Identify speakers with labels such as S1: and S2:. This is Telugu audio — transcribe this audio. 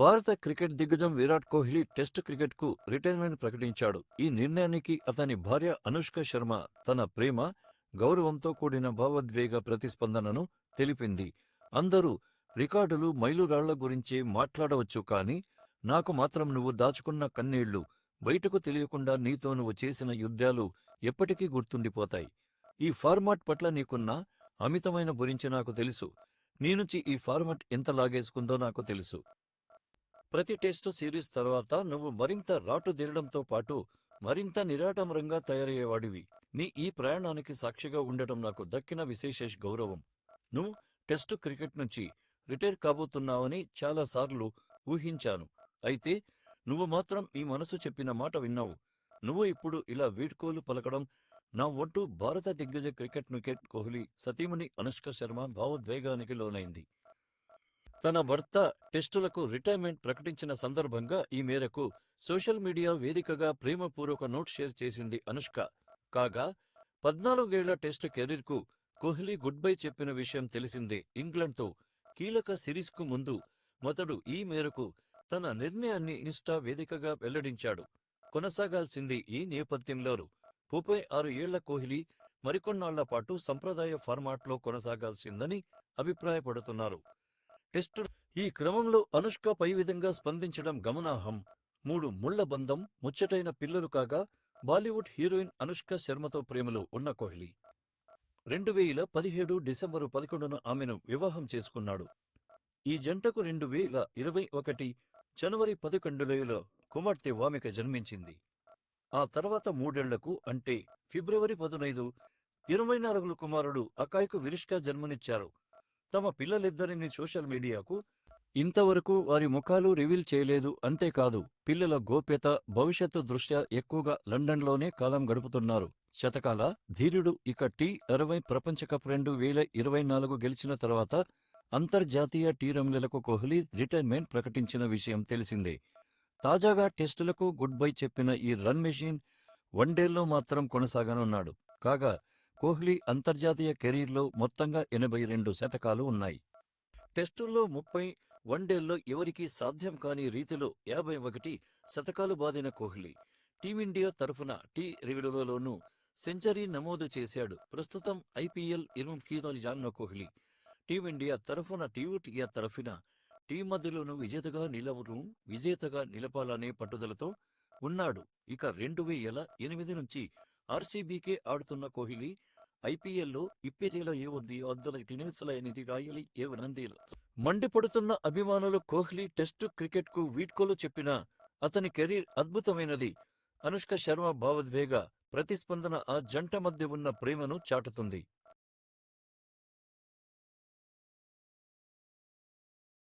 S1: భారత క్రికెట్ దిగ్గజం విరాట్ కోహ్లీ టెస్ట్ క్రికెట్కు రిటైర్మెంట్ ప్రకటించాడు. ఈ నిర్ణయానికి అతని భార్య అనుష్క శర్మ తన ప్రేమ గౌరవంతో కూడిన భావోద్వేగ ప్రతిస్పందనను తెలిపింది. అందరూ రికార్డులు మైలురాళ్ళ గురించే మాట్లాడవచ్చు కాని నాకు మాత్రం నువ్వు దాచుకున్న కన్నీళ్ళు బయటకు తెలియకుండా నీతో నువ్వు చేసిన యుద్ధాలు ఎప్పటికీ గుర్తుండిపోతాయి. ఈ ఫార్మాట్ పట్ల నీకున్న అమితమైన గురించి నాకు తెలుసు. నీ నుంచి ఈ ఫార్మాట్ ఎంత లాగేసుకుందో నాకు తెలుసు. ప్రతి టెస్టు సిరీస్ తర్వాత నువ్వు మరింత రాటుదేరడంతో పాటు మరింత నిరాటంరంగా తయారయ్యేవాడివి. నీ ఈ ప్రయాణానికి సాక్షిగా ఉండటం నాకు దక్కిన విశేష గౌరవం. నువ్వు టెస్టు క్రికెట్ నుంచి రిటైర్ కాబోతున్నావని చాలాసార్లు ఊహించాను. అయితే నువ్వు మాత్రం ఈ మనసు చెప్పిన మాట విన్నావు. నువ్వు ఇప్పుడు ఇలా వీడ్కోలు పలకడం నా ఒట్టు భారత దిగ్గజ క్రికెట్ వికెట్ కోహ్లీ సతీమణి అనుష్క శర్మ భావోద్వేగానికి లోనైంది. తన భర్త టెస్టులకు రిటైర్మెంట్ ప్రకటించిన సందర్భంగా ఈ మేరకు సోషల్ మీడియా వేదికగా ప్రేమపూర్వక నోట్ షేర్ చేసింది అనుష్క. కాగా పద్నాలుగేళ్ళ టెస్టు కెరీర్కు కోహ్లీ గుడ్ బై చెప్పిన విషయం తెలిసిందే. ఇంగ్లండ్తో కీలక సిరీస్కు ముందు మొదడు ఈ మేరకు తన నిర్ణయాన్ని ఇన్స్టా వేదికగా వెల్లడించాడు. కొనసాగాల్సింది ఈ నేపథ్యంలో ముప్పై ఆరు ఏళ్ళ కోహ్లీ మరికొన్నాళ్ళ పాటు సంప్రదాయ ఫార్మాట్లో కొనసాగాల్సిందని అభిప్రాయపడుతున్నారు. టెస్ట్ ఈ క్రమంలో అనుష్క పై విధంగా స్పందించడం గమనార్హం. మూడు ముళ్ళ బంధం ముచ్చటైన పిల్లలు కాగా బాలీవుడ్ హీరోయిన్ అనుష్క శర్మతో ప్రేమలో ఉన్న కోహ్లీ. రెండు వేల పదిహేడు డిసెంబరు పదకొండున ఆమెను వివాహం చేసుకున్నాడు. ఈ జంటకు రెండు వేల ఇరవై ఒకటి జనవరి పదకొండులో కుమార్తె వామిక జన్మించింది. ఆ తర్వాత మూడేళ్ళకు అంటే ఫిబ్రవరి పదునైదు ఇరవై నాలుగుల కుమారుడు అకాయ్కు విరిష్కా జన్మనిచ్చారు. తమ పిల్లలిద్దరిని సోషల్ మీడియాకు ఇంతవరకు వారి ముఖాలు రివీల్ చేయలేదు. అంతేకాదు పిల్లల గోప్యత భవిష్యత్తు దృష్ట్యా ఎక్కువగా లండన్లోనే కాలం గడుపుతున్నారు. శతకాల ధీరుడు ఇక టీ అరవై ప్రపంచకప్ రెండు వేల ఇరవై నాలుగు గెలిచిన తర్వాత అంతర్జాతీయ టీ రంగులకు కోహ్లీ రిటైర్మెంట్ ప్రకటించిన విషయం తెలిసిందే. తాజాగా టెస్టులకు గుడ్ బై చెప్పిన ఈ రన్ మెషిన్ వన్డేల్లో మాత్రం కొనసాగనున్నాడు. కాగా కోహ్లీ అంతర్జాతీయ కెరీర్లో మొత్తంగా ఎనభై రెండు శతకాలు ఉన్నాయి. టెస్టుల్లో ముప్పై వన్డేల్లో ఎవరికీ సాధ్యం కాని రీతిలో యాభై ఒకటి శతకాలు బాదిన కోహ్లీ టీమిండియా తరఫున టీ రివిడోలోనూ సెంచరీ నమోదు చేశాడు. ప్రస్తుతం ఐపీఎల్ ఇరుముఖీలో జాన్న కోహ్లీ టీమిండియా తరఫున టీమిండియా తరఫున టీం మధ్యలోనూ విజేతగా నిలవను విజేతగా నిలపాలనే పట్టుదలతో ఉన్నాడు. ఇక రెండు వేల ఎనిమిది నుంచి ఆర్సీబీకే ఆడుతున్న కోహ్లీ ఐపీఎల్లో ఇప్పటిలో ఏ ఉంది? అద్దల తినేసలైనది రాయలి ఏ నందిలో మండిపడుతున్న అభిమానులు కోహ్లీ టెస్టు క్రికెట్కు వీడ్కోలు చెప్పినా అతని కెరీర్ అద్భుతమైనది. అనుష్క శర్మ భావోద్వేగ ప్రతిస్పందన ఆ జంట మధ్య ఉన్న ప్రేమను చాటుతుంది.